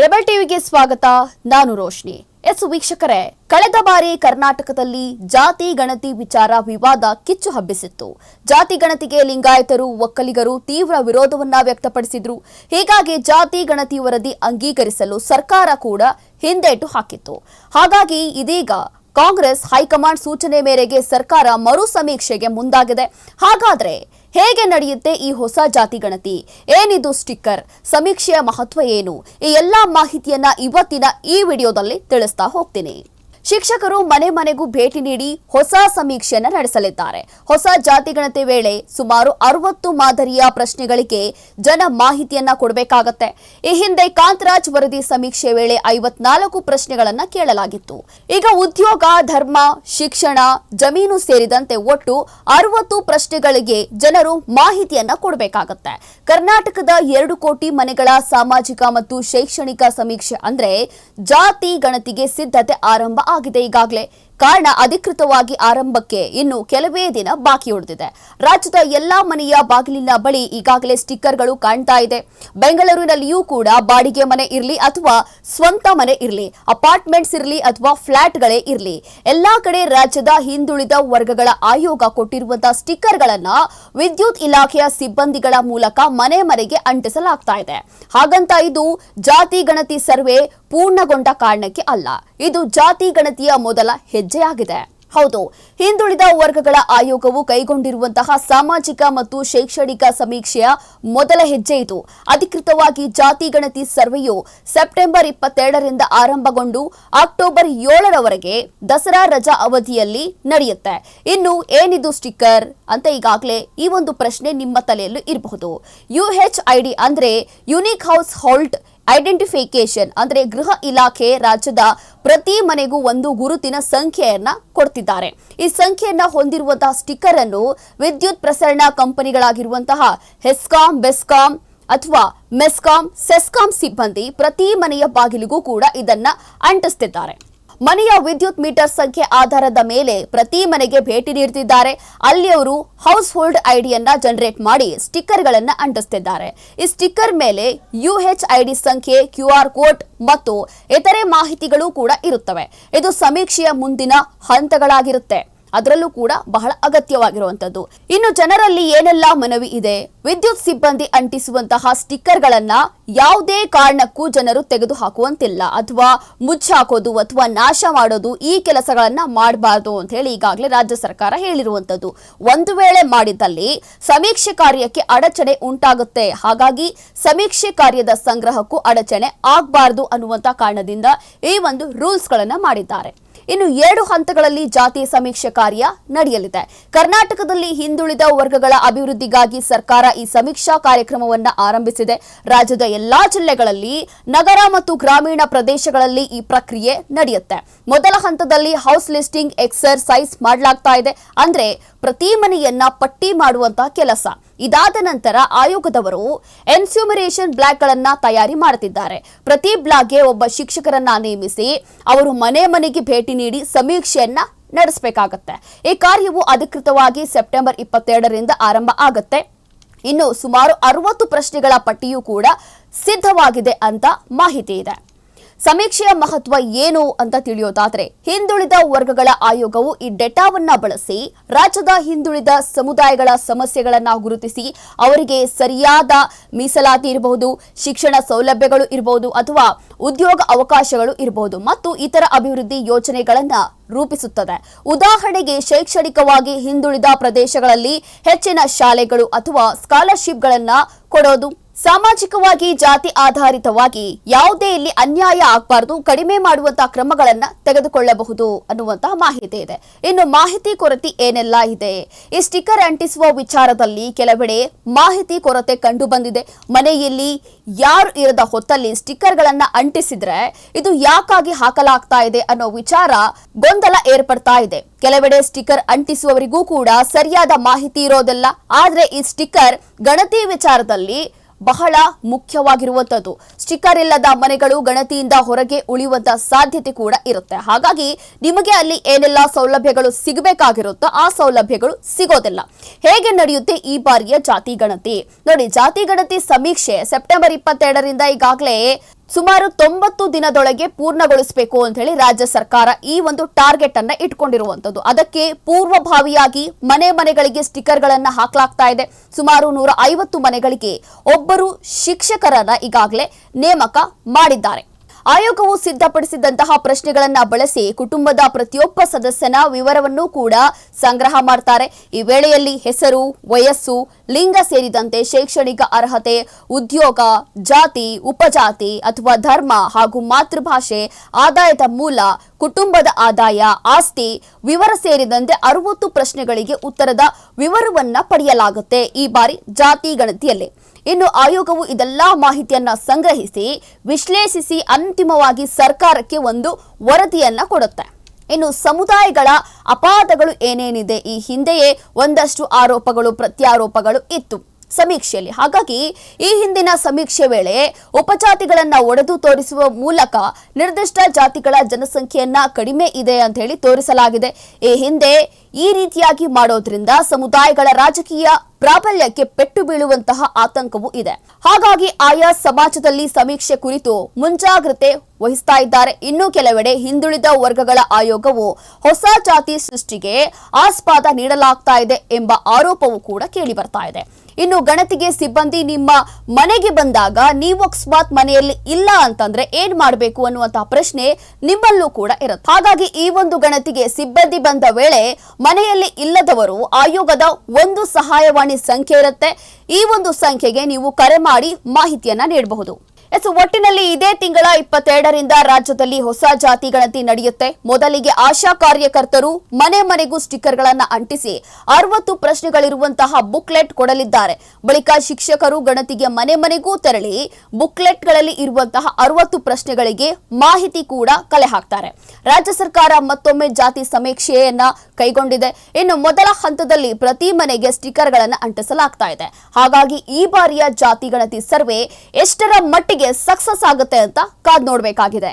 Rebel ಟಿವಿಗೆ ಸ್ವಾಗತ, ನಾನು ರೋಶ್ನಿ. ಎಸ್ ವೀಕ್ಷಕರೇ, ಕಳೆದ ಬಾರಿ ಕರ್ನಾಟಕದಲ್ಲಿ ಜಾತಿ ಗಣತಿ ವಿಚಾರ ವಿವಾದ ಕಿಚ್ಚು ಹಬ್ಬಿಸಿತ್ತು. ಜಾತಿ ಗಣತಿಗೆ ಲಿಂಗಾಯತರು, ಒಕ್ಕಲಿಗರು ತೀವ್ರ ವಿರೋಧವನ್ನ ವ್ಯಕ್ತಪಡಿಸಿದ್ರು. ಹೀಗಾಗಿ ಜಾತಿ ಗಣತಿ ವರದಿ ಅಂಗೀಕರಿಸಲು ಸರ್ಕಾರ ಕೂಡ ಹಿಂದೇಟು ಹಾಕಿತ್ತು. ಹಾಗಾಗಿ ಇದೀಗ ಕಾಂಗ್ರೆಸ್ ಹೈಕಮಾಂಡ್ ಸೂಚನೆ ಮೇರೆಗೆ ಸರ್ಕಾರ ಮರು ಸಮೀಕ್ಷೆಗೆ ಮುಂದಾಗಿದೆ. ಹಾಗಾದ್ರೆ ಹೇಗೆ ನಡೆಯುತ್ತೆ ಈ ಹೊಸ ಜಾತಿ ಗಣತಿ? ಏನಿದು ಸ್ಟಿಕ್ಕರ್? ಸಮೀಕ್ಷೆಯ ಮಹತ್ವ ಏನು? ಈ ಎಲ್ಲಾ ಮಾಹಿತಿಯನ್ನ ಇವತ್ತಿನ ಈ ವಿಡಿಯೋದಲ್ಲಿ ತಿಳಿಸ್ತಾ ಹೋಗ್ತೀನಿ. ಶಿಕ್ಷಕರು ಮನೆ ಮನೆಗೂ ಭೇಟಿ ನೀಡಿ ಹೊಸ ಸಮೀಕ್ಷೆಯನ್ನು ನಡೆಸಲಿದ್ದಾರೆ. ಹೊಸ ಜಾತಿ ಗಣತಿ ವೇಳೆ ಸುಮಾರು ಅರವತ್ತು ಮಾದರಿಯ ಪ್ರಶ್ನೆಗಳಿಗೆ ಜನ ಮಾಹಿತಿಯನ್ನ ಕೊಡಬೇಕಾಗತ್ತೆ. ಈ ಹಿಂದೆ ಕಾಂತರಾಜ್ ವರದಿ ಸಮೀಕ್ಷೆ ವೇಳೆ ಐವತ್ನಾಲ್ಕು ಪ್ರಶ್ನೆಗಳನ್ನ ಕೇಳಲಾಗಿತ್ತು. ಈಗ ಉದ್ಯೋಗ, ಧರ್ಮ, ಶಿಕ್ಷಣ, ಜಮೀನು ಸೇರಿದಂತೆ ಒಟ್ಟು ಅರವತ್ತು ಪ್ರಶ್ನೆಗಳಿಗೆ ಜನರು ಮಾಹಿತಿಯನ್ನ ಕೊಡಬೇಕಾಗತ್ತೆ. ಕರ್ನಾಟಕದ ಎರಡು ಕೋಟಿ ಮನೆಗಳ ಸಾಮಾಜಿಕ ಮತ್ತು ಶೈಕ್ಷಣಿಕ ಸಮೀಕ್ಷೆ ಅಂದ್ರೆ ಜಾತಿ ಗಣತಿಗೆ ಸಿದ್ಧತೆ ಆರಂಭ ಆಗಿದೆ ಈಗಾಗಲೇ ಕಾರಣ ಅಧಿಕೃತವಾಗಿ ಆರಂಭಕ್ಕೆ ಇನ್ನು ಕೆಲವೇ ದಿನ ಬಾಕಿ ಉಳಿದಿದೆ. ರಾಜ್ಯದ ಎಲ್ಲಾ ಮನೆಯ ಬಾಗಿಲಿನ ಬಳಿ ಈಗಾಗಲೇ ಸ್ಟಿಕ್ಕರ್ಗಳು ಕಾಣ್ತಾ ಇದೆ. ಬೆಂಗಳೂರಿನಲ್ಲಿಯೂ ಕೂಡ ಬಾಡಿಗೆ ಮನೆ ಇರಲಿ ಅಥವಾ ಸ್ವಂತ ಮನೆ ಇರಲಿ, ಅಪಾರ್ಟ್ಮೆಂಟ್ಸ್ ಇರಲಿ ಅಥವಾ ಫ್ಲಾಟ್ಗಳೇ ಇರಲಿ, ಎಲ್ಲಾ ಕಡೆ ರಾಜ್ಯದ ಹಿಂದುಳಿದ ವರ್ಗಗಳ ಆಯೋಗ ಕೊಟ್ಟಿರುವಂತಹ ಸ್ಟಿಕ್ಕರ್ಗಳನ್ನ ವಿದ್ಯುತ್ ಇಲಾಖೆಯ ಸಿಬ್ಬಂದಿಗಳ ಮೂಲಕ ಮನೆ ಮನೆಗೆ ಅಂಟಿಸಲಾಗ್ತಾ ಇದೆ. ಹಾಗಂತ ಇದು ಜಾತಿ ಗಣತಿ ಸರ್ವೆ ಪೂರ್ಣಗೊಂಡ ಕಾರಣಕ್ಕೆ ಅಲ್ಲ. ಇದು ಜಾತಿ ಗಣತಿಯ ಮೊದಲ ಹೆಜ್ಜೆಯಾಗಿದೆ. ಹೌದು, ಹಿಂದುಳಿದ ವರ್ಗಗಳ ಆಯೋಗವು ಕೈಗೊಂಡಿರುವಂತಹ ಸಾಮಾಜಿಕ ಮತ್ತು ಶೈಕ್ಷಣಿಕ ಸಮೀಕ್ಷೆಯ ಮೊದಲ ಹೆಜ್ಜೆ ಇದು. ಅಧಿಕೃತವಾಗಿ ಜಾತಿ ಗಣತಿ ಸರ್ವೆಯು ಸೆಪ್ಟೆಂಬರ್ ಇಪ್ಪತ್ತೆರಡರಿಂದ ಆರಂಭಗೊಂಡು ಅಕ್ಟೋಬರ್ ಏಳರವರೆಗೆ ದಸರಾ ರಜಾ ಅವಧಿಯಲ್ಲಿ ನಡೆಯುತ್ತೆ. ಇನ್ನು ಏನಿದು ಸ್ಟಿಕ್ಕರ್? ಅಂತ ಈಗಾಗಲೇ ಈ ಒಂದು ಪ್ರಶ್ನೆ ನಿಮ್ಮ ತಲೆಯಲ್ಲೂ ಇರಬಹುದು. ಯುಎಚ್ಐಡಿ ಅಂದ್ರೆ ಯುನಿಕ್ ಹೌಸ್ ಹೋಲ್ಡ್ ಐಡೆಂಟಿಫಿಕೇಶನ್ ಅಂದ್ರೆ ಗೃಹ ಇಲಾಖೆ ರಾಜ್ಯದ ಪ್ರತಿ ಮನೆಗೂ ಒಂದು ಗುರುತಿನ ಸಂಖ್ಯೆಯನ್ನ ಕೊಡ್ತಿದ್ದಾರೆ. ಈ ಸಂಖ್ಯೆಯನ್ನ ಹೊಂದಿರುವಂತಹ ಸ್ಟಿಕ್ಕರ್ ಅನ್ನು ವಿದ್ಯುತ್ ಪ್ರಸರಣ ಕಂಪನಿಗಳಾಗಿರುವಂತಹ ಹೆಸ್ಕಾಂ ಬೆಸ್ಕಾಂ ಅಥವಾ ಮೆಸ್ಕಾಂ ಸೆಸ್ಕಾಂ ಸಿಬ್ಬಂದಿ ಪ್ರತಿ ಮನೆಯ ಬಾಗಿಲಿಗೂ ಕೂಡ ಇದನ್ನ ಅಂಟಿಸ್ತಿದ್ದಾರೆ. ಮನೆಯ ವಿದ್ಯುತ್ ಮೀಟರ್ ಸಂಖ್ಯೆ ಆಧಾರದ ಮೇಲೆ ಪ್ರತಿ ಮನೆಗೆ ಭೇಟಿ ನೀಡುತ್ತಿದ್ದಾರೆ. ಅಲ್ಲಿ ಅವರು ಹೌಸ್ ಹೋಲ್ಡ್ ಐಡಿಯನ್ನ ಜನರೇಟ್ ಮಾಡಿ ಸ್ಟಿಕ್ಕರ್ಗಳನ್ನು ಅಂಟಿಸ್ತಿದ್ದಾರೆ. ಈ ಸ್ಟಿಕ್ಕರ್ ಮೇಲೆ ಯುಎಚ್ ಐಡಿ ಸಂಖ್ಯೆ ಕ್ಯೂ ಆರ್ ಕೋಡ್ ಮತ್ತು ಇತರೆ ಮಾಹಿತಿಗಳು ಕೂಡ ಇರುತ್ತವೆ. ಇದು ಸಮೀಕ್ಷೆಯ ಮುಂದಿನ ಹಂತಗಳಾಗಿರುತ್ತೆ. ಅದರಲ್ಲೂ ಕೂಡ ಬಹಳ ಅಗತ್ಯವಾಗಿರುವಂತದ್ದು ಇನ್ನು ಜನರಲ್ಲಿ ಏನೆಲ್ಲ ಮನವಿ ಇದೆ? ವಿದ್ಯುತ್ ಸಿಬ್ಬಂದಿ ಅಂಟಿಸುವಂತಹ ಸ್ಟಿಕ್ಕರ್ಗಳನ್ನ ಯಾವುದೇ ಕಾರಣಕ್ಕೂ ಜನರು ತೆಗೆದು ಹಾಕುವಂತಿಲ್ಲ ಅಥವಾ ಮುಚ್ಚಾಕೋದು ಅಥವಾ ನಾಶ ಮಾಡೋದು ಈ ಕೆಲಸಗಳನ್ನ ಮಾಡಬಾರ್ದು ಅಂತ ಹೇಳಿ ಈಗಾಗಲೇ ರಾಜ್ಯ ಸರ್ಕಾರ ಹೇಳಿರುವಂತದ್ದು ಒಂದು ವೇಳೆ ಮಾಡಿದಲ್ಲಿ ಸಮೀಕ್ಷೆ ಕಾರ್ಯಕ್ಕೆ ಅಡಚಣೆ ಉಂಟಾಗುತ್ತೆ. ಹಾಗಾಗಿ ಸಮೀಕ್ಷೆ ಕಾರ್ಯದ ಸಂಗ್ರಹಕ್ಕೂ ಅಡಚಣೆ ಆಗಬಾರದು ಅನ್ನುವಂತ ಕಾರಣದಿಂದ ಈ ಒಂದು ರೂಲ್ಸ್ ಗಳನ್ನ ಮಾಡಿದ್ದಾರೆ. ಇನ್ನು ಎರಡು ಹಂತಗಳಲ್ಲಿ ಜಾತಿ ಸಮೀಕ್ಷೆ ಕಾರ್ಯ ನಡೆಯಲಿದೆ. ಕರ್ನಾಟಕದಲ್ಲಿ ಹಿಂದುಳಿದ ವರ್ಗಗಳ ಅಭಿವೃದ್ಧಿಗಾಗಿ ಸರ್ಕಾರ ಈ ಸಮೀಕ್ಷಾ ಕಾರ್ಯಕ್ರಮವನ್ನು ಆರಂಭಿಸಿದೆ. ರಾಜ್ಯದ ಎಲ್ಲಾ ಜಿಲ್ಲೆಗಳಲ್ಲಿ ನಗರ ಮತ್ತು ಗ್ರಾಮೀಣ ಪ್ರದೇಶಗಳಲ್ಲಿ ಈ ಪ್ರಕ್ರಿಯೆ ನಡೆಯುತ್ತೆ. ಮೊದಲ ಹಂತದಲ್ಲಿ ಹೌಸ್ ಲಿಸ್ಟಿಂಗ್ ಎಕ್ಸರ್ಸೈಸ್ ಮಾಡಲಾಗ್ತಾ ಇದೆ. ಅಂದ್ರೆ ಪ್ರತಿ ಮನೆಯನ್ನ ಪಟ್ಟಿ ಮಾಡುವಂತಹ ಕೆಲಸ. ಇದಾದ ನಂತರ ಆಯೋಗದವರು ಎನ್ಸ್ಯೂಮರೇಷನ್ ಬ್ಲಾಕ್ಗಳನ್ನ ತಯಾರಿ ಮಾಡುತ್ತಿದ್ದಾರೆ ಪ್ರತಿ ಬ್ಲಾಕ್ಗೆ ಒಬ್ಬ ಶಿಕ್ಷಕರನ್ನ ನೇಮಿಸಿ ಅವರು ಮನೆ ಮನೆಗೆ ಭೇಟಿ ನೀಡಿ ಸಮೀಕ್ಷೆಯನ್ನ ನಡೆಸಬೇಕಾಗತ್ತೆ. ಈ ಕಾರ್ಯವು ಅಧಿಕೃತವಾಗಿ ಸೆಪ್ಟೆಂಬರ್ ಇಪ್ಪತ್ತೆರಡರಿಂದ ಆರಂಭ ಆಗುತ್ತೆ. ಇನ್ನು ಸುಮಾರು ಅರವತ್ತು ಪ್ರಶ್ನೆಗಳ ಪಟ್ಟಿಯೂ ಕೂಡ ಸಿದ್ಧವಾಗಿದೆ ಅಂತ ಮಾಹಿತಿ ಇದೆ. ಸಮೀಕ್ಷೆಯ ಮಹತ್ವ ಏನು ಅಂತ ತಿಳಿಯೋದಾದ್ರೆ, ಹಿಂದುಳಿದ ವರ್ಗಗಳ ಆಯೋಗವು ಈ ಡೇಟಾವನ್ನ ಬಳಸಿ, ರಾಜ್ಯದ ಹಿಂದುಳಿದ ಸಮುದಾಯಗಳ ಸಮಸ್ಯೆಗಳನ್ನ ಗುರುತಿಸಿ, ಅವರಿಗೆ ಸರಿಯಾದ ಮೀಸಲಾತಿ ಇರಬಹುದು ಶಿಕ್ಷಣ ಸೌಲಭ್ಯಗಳು ಇರಬಹುದು ಅಥವಾ ಉದ್ಯೋಗ ಅವಕಾಶಗಳು ಇರಬಹುದು ಮತ್ತು ಇತರ ಅಭಿವೃದ್ಧಿ ಯೋಜನೆಗಳನ್ನ ರೂಪಿಸುತ್ತದೆ. ಉದಾಹರಣೆಗೆ, ಶೈಕ್ಷಣಿಕವಾಗಿ ಹಿಂದುಳಿದ ಪ್ರದೇಶಗಳಲ್ಲಿ ಹೆಚ್ಚಿನ ಶಾಲೆಗಳು ಅಥವಾ ಸ್ಕಾಲರ್ಶಿಪ್ಗಳನ್ನ ಕೊಡೋದು. ಸಾಮಾಜಿಕವಾಗಿ, ಜಾತಿ ಆಧಾರಿತವಾಗಿ ಯಾವುದೇ ಇಲ್ಲಿ ಅನ್ಯಾಯ ಆಗಬಾರದು, ಕಡಿಮೆ ಮಾಡುವಂತಹ ಕ್ರಮಗಳನ್ನ ತೆಗೆದುಕೊಳ್ಳಬಹುದು ಅನ್ನುವಂತಹ ಮಾಹಿತಿ ಇದೆ. ಇನ್ನು ಮಾಹಿತಿ ಕೊರತೆ ಏನೆಲ್ಲ ಇದೆ? ಈ ಸ್ಟಿಕ್ಕರ್ ಅಂಟಿಸುವ ವಿಚಾರದಲ್ಲಿ ಕೆಲವೆಡೆ ಮಾಹಿತಿ ಕೊರತೆ ಕಂಡು ಬಂದಿದೆ ಮನೆಯಲ್ಲಿ ಯಾರು ಇರದ ಹೊತ್ತಲ್ಲಿ ಸ್ಟಿಕ್ಕರ್ಗಳನ್ನು ಅಂಟಿಸಿದ್ರೆ ಇದು ಯಾಕಾಗಿ ಹಾಕಲಾಗ್ತಾ ಇದೆ ಅನ್ನೋ ವಿಚಾರ ಗೊಂದಲ ಏರ್ಪಡ್ತಾ ಇದೆ. ಕೆಲವೆಡೆ ಸ್ಟಿಕ್ಕರ್ ಅಂಟಿಸುವವರಿಗೂ ಕೂಡ ಸರಿಯಾದ ಮಾಹಿತಿ ಇರೋದಿಲ್ಲ. ಆದ್ರೆ ಈ ಸ್ಟಿಕ್ಕರ್ ಗಣತಿ ವಿಚಾರದಲ್ಲಿ ಬಹಳ ಮುಖ್ಯವಾಗಿರುವಂತದ್ದು ಸ್ಟಿಕ್ಕರ್ ಇಲ್ಲದ ಮನೆಗಳು ಗಣತಿಯಿಂದ ಹೊರಗೆ ಉಳಿಯುವಂತ ಸಾಧ್ಯತೆ ಕೂಡ ಇರುತ್ತೆ. ಹಾಗಾಗಿ ನಿಮಗೆ ಅಲ್ಲಿ ಏನೆಲ್ಲ ಸೌಲಭ್ಯಗಳು ಸಿಗಬೇಕಾಗಿರುತ್ತೋ ಆ ಸೌಲಭ್ಯಗಳು ಸಿಗೋದಿಲ್ಲ. ಹೇಗೆ ನಡೆಯುತ್ತೆ ಈ ಬಾರಿಯ ಜಾತಿ ಗಣತಿ? ನೋಡಿ, ಜಾತಿ ಗಣತಿ ಸಮೀಕ್ಷೆ ಸೆಪ್ಟೆಂಬರ್ ಇಪ್ಪತ್ತೆರಡರಿಂದ ಈಗಾಗಲೇ ಸುಮಾರು ತೊಂಬತ್ತು ದಿನದೊಳಗೆ ಪೂರ್ಣಗೊಳಿಸಬೇಕು ಅಂತ ಹೇಳಿ ರಾಜ್ಯ ಸರ್ಕಾರ ಈ ಒಂದು ಟಾರ್ಗೆಟ್ ಅನ್ನ ಇಟ್ಕೊಂಡಿರುವಂತದ್ದು. ಅದಕ್ಕೆ ಪೂರ್ವಭಾವಿಯಾಗಿ ಮನೆ ಮನೆಗಳಿಗೆ ಸ್ಟಿಕ್ಕರ್ ಗಳನ್ನ ಹಾಕಲಾಗ್ತಾ ಇದೆ. ಸುಮಾರು ನೂರ ಐವತ್ತು ಮನೆಗಳಿಗೆ ಒಬ್ಬರು ಶಿಕ್ಷಕರನ್ನ ಈಗಾಗಲೇ ನೇಮಕ ಮಾಡಿದ್ದಾರೆ. ಆಯೋಗವು ಸಿದ್ಧಪಡಿಸಿದಂತಹ ಪ್ರಶ್ನೆಗಳನ್ನ ಬಳಸಿ ಕುಟುಂಬದ ಪ್ರತಿಯೊಬ್ಬ ಸದಸ್ಯನ ವಿವರವನ್ನು ಕೂಡ ಸಂಗ್ರಹ ಮಾಡ್ತಾರೆ. ಈ ವೇಳೆಯಲ್ಲಿ ಹೆಸರು, ವಯಸ್ಸು, ಲಿಂಗ ಸೇರಿದಂತೆ ಶೈಕ್ಷಣಿಕ ಅರ್ಹತೆ, ಉದ್ಯೋಗ, ಜಾತಿ, ಉಪಜಾತಿ ಅಥವಾ ಧರ್ಮ ಹಾಗೂ ಮಾತೃಭಾಷೆ, ಆದಾಯದ ಮೂಲ ಕುಟುಂಬದ ಆದಾಯ, ಆಸ್ತಿ ವಿವರ ಸೇರಿದಂತೆ ಅರವತ್ತು ಪ್ರಶ್ನೆಗಳಿಗೆ ಉತ್ತರದ ವಿವರವನ್ನ ಪಡೆಯಲಾಗುತ್ತೆ ಈ ಬಾರಿ ಜಾತಿ ಗಣತಿಯಲ್ಲಿ. ಇನ್ನು ಆಯೋಗವು ಇದೆಲ್ಲಾ ಮಾಹಿತಿಯನ್ನ ಸಂಗ್ರಹಿಸಿ, ವಿಶ್ಲೇಷಿಸಿ ಅಂತಿಮವಾಗಿ ಸರ್ಕಾರಕ್ಕೆ ಒಂದು ವರದಿಯನ್ನ ಕೊಡುತ್ತೆ. ಇನ್ನು ಸಮುದಾಯಗಳ ಅಪಾದಗಳು ಏನೇನಿದೆ ಈ ಹಿಂದೆಯೇ ಒಂದಷ್ಟು ಆರೋಪಗಳು, ಪ್ರತ್ಯಾರೋಪಗಳು ಇತ್ತು. ಸಮೀಕ್ಷೆಯಲ್ಲಿ. ಹಾಗಾಗಿ ಈ ಹಿಂದಿನ ಸಮೀಕ್ಷೆ ವೇಳೆ ಉಪಜಾತಿಗಳನ್ನ ಒಡೆದು ತೋರಿಸುವ ಮೂಲಕ ನಿರ್ದಿಷ್ಟ ಜಾತಿಗಳ ಜನಸಂಖ್ಯೆಯನ್ನ ಕಡಿಮೆ ಇದೆ ಅಂತ ಹೇಳಿ ತೋರಿಸಲಾಗಿದೆ. ಈ ಹಿಂದೆ ಈ ರೀತಿಯಾಗಿ ಮಾಡೋದ್ರಿಂದ ಸಮುದಾಯಗಳ ರಾಜಕೀಯ ಪ್ರಾಬಲ್ಯಕ್ಕೆ ಪೆಟ್ಟು ಬೀಳುವಂತಹ ಆತಂಕವೂ ಇದೆ. ಹಾಗಾಗಿ ಆಯಾ ಸಮಾಜದಲ್ಲಿ ಸಮೀಕ್ಷೆ ಕುರಿತು ಮುಂಜಾಗ್ರತೆ ವಹಿಸ್ತಾ ಇದ್ದಾರೆ. ಇನ್ನು ಕೆಲವೆಡೆ ಹಿಂದುಳಿದ ವರ್ಗಗಳ ಆಯೋಗವು ಹೊಸ ಜಾತಿ ಸೃಷ್ಟಿಗೆ ಆಸ್ಪಾದ ನೀಡಲಾಗ್ತಾ ಇದೆ ಎಂಬ ಆರೋಪವೂ ಕೂಡ ಕೇಳಿ ಬರ್ತಾ ಇದೆ. ಇನ್ನು ಗಣತಿಗೆ ಸಿಬ್ಬಂದಿ ನಿಮ್ಮ ಮನೆಗೆ ಬಂದಾಗ ನೀವು ಅಕಸ್ಮಾತ್ ಮನೆಯಲ್ಲಿ ಇಲ್ಲ ಅಂತಂದ್ರೆ ಏನ್ ಮಾಡಬೇಕು ಅನ್ನುವಂತಹ ಪ್ರಶ್ನೆ ನಿಮ್ಮಲ್ಲೂ ಕೂಡ ಇರುತ್ತೆ. ಹಾಗಾಗಿ ಈ ಒಂದು ಗಣತಿಗೆ ಸಿಬ್ಬಂದಿ ಬಂದ ವೇಳೆ ಮನೆಯಲ್ಲಿ ಇಲ್ಲದವರು ಆಯೋಗದ ಒಂದು ಸಹಾಯವಾಣಿ ಸಂಖ್ಯೆ ಇರುತ್ತೆ. ಈ ಒಂದು ಸಂಖ್ಯೆಗೆ ನೀವು ಕರೆ ಮಾಡಿ ಮಾಹಿತಿಯನ್ನ ನೀಡಬಹುದು. ಎಸ್ ಒಟ್ಟಿನಲ್ಲಿ ಇದೇ ತಿಂಗಳ ಇಪ್ಪತ್ತೆರಡರಿಂದ ರಾಜ್ಯದಲ್ಲಿ ಹೊಸ ಜಾತಿ ಗಣತಿ ನಡೆಯುತ್ತೆ. ಮೊದಲಿಗೆ ಆಶಾ ಕಾರ್ಯಕರ್ತರು ಮನೆ ಮನೆಗೂ ಸ್ಟಿಕ್ಕರ್ಗಳನ್ನು ಅಂಟಿಸಿ ಅರವತ್ತು ಪ್ರಶ್ನೆಗಳಿರುವಂತಹ ಬುಕ್ಲೆಟ್ ಕೊಡಲಿದ್ದಾರೆ. ಬಳಿಕ ಶಿಕ್ಷಕರು ಗಣತಿಗೆ ಮನೆ ಮನೆಗೂ ತೆರಳಿ ಬುಕ್ಲೆಟ್ಗಳಲ್ಲಿ ಇರುವಂತಹ ಅರವತ್ತು ಪ್ರಶ್ನೆಗಳಿಗೆ ಮಾಹಿತಿ ಕೂಡ ಕಲೆ ಹಾಕ್ತಾರೆ. ರಾಜ್ಯ ಸರ್ಕಾರ ಮತ್ತೊಮ್ಮೆ ಜಾತಿ ಸಮೀಕ್ಷೆಯನ್ನ ಕೈಗೊಂಡಿದೆ. ಇನ್ನು ಮೊದಲ ಹಂತದಲ್ಲಿ ಪ್ರತಿ ಮನೆಗೆ ಸ್ಟಿಕ್ಕರ್ಗಳನ್ನು ಅಂಟಿಸಲಾಗ್ತಾ ಇದೆ. ಹಾಗಾಗಿ ಈ ಬಾರಿಯ ಜಾತಿ ಗಣತಿ ಸರ್ವೆ ಎಷ್ಟರ ಮಟ್ಟಿಗೆ ಸಕ್ಸಸ್ ಆಗುತ್ತೆ ಅಂತ ಕಾದ್ ನೋಡಬೇಕಾಗಿದೆ.